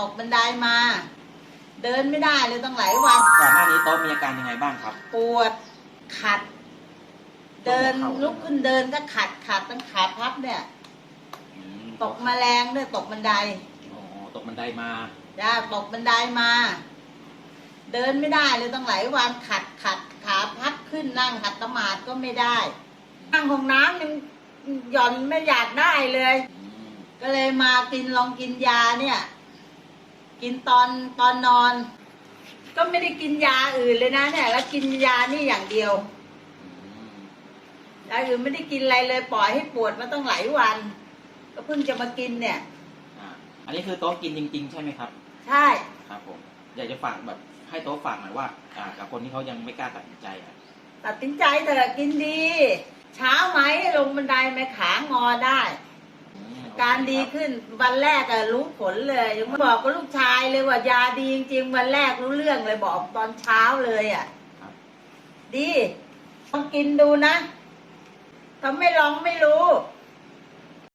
ตกบันไดมา เดินไม่ได้เลยตั้งหลายวัน ก่อนหน้านี้โต๊ะมีอาการยังไงบ้างครับ ปวดขัด เดินหัวเข่าลุกขึ้นเดินก็ขัดขัดตั้งขาพับเนี่ย อืมตกแมาแรงด้วยตกบันไดอ๋อตกบันไดมาจ้าตกบันไดมา เดินไม่ได้เลยตั้งหลายวันขัดขัดขาพับขึ้นนั่งขัดสมาธิก็ไม่ได้นั่งห้องน้ำยังหย่อนไม่อยากได้เลย อืมก็เลยมากินลองกินยาเนี่ย กินตอนตอนนอน ก็ไม่ได้กินยาอื่นเลยนะเนี่ยแล้วกินยานี่อย่างเดียวอืมยาอื่นไม่ได้กินอะไรเลยปล่อยให้ปวดมาตั้งหลายวัน ก็เพิ่งจะมากินเนี่ย อ่าอันนี้คือโต๊ะกินจริง ๆ ใช่ไหมครับ ใช่ ครับผมอยากจะฝากแบบให้โต๊ะฝากหน่อยว่าอ่ากับคนที่เขายังไม่กล้าตัดสินใจอะตัดสินใจเถอะกินดี เช้าไหมลงบันไดไหมขางอได้อืม การดีขึ้นวันแรกอะรู้ผลเลยยังบอกกับลูกชายเลยว่ายาดีจริงๆวันแรกรู้เรื่องเลยบอกตอนเช้าเลยอะครับดีลองกินดูนะถ้าไม่ลองไม่รู้ค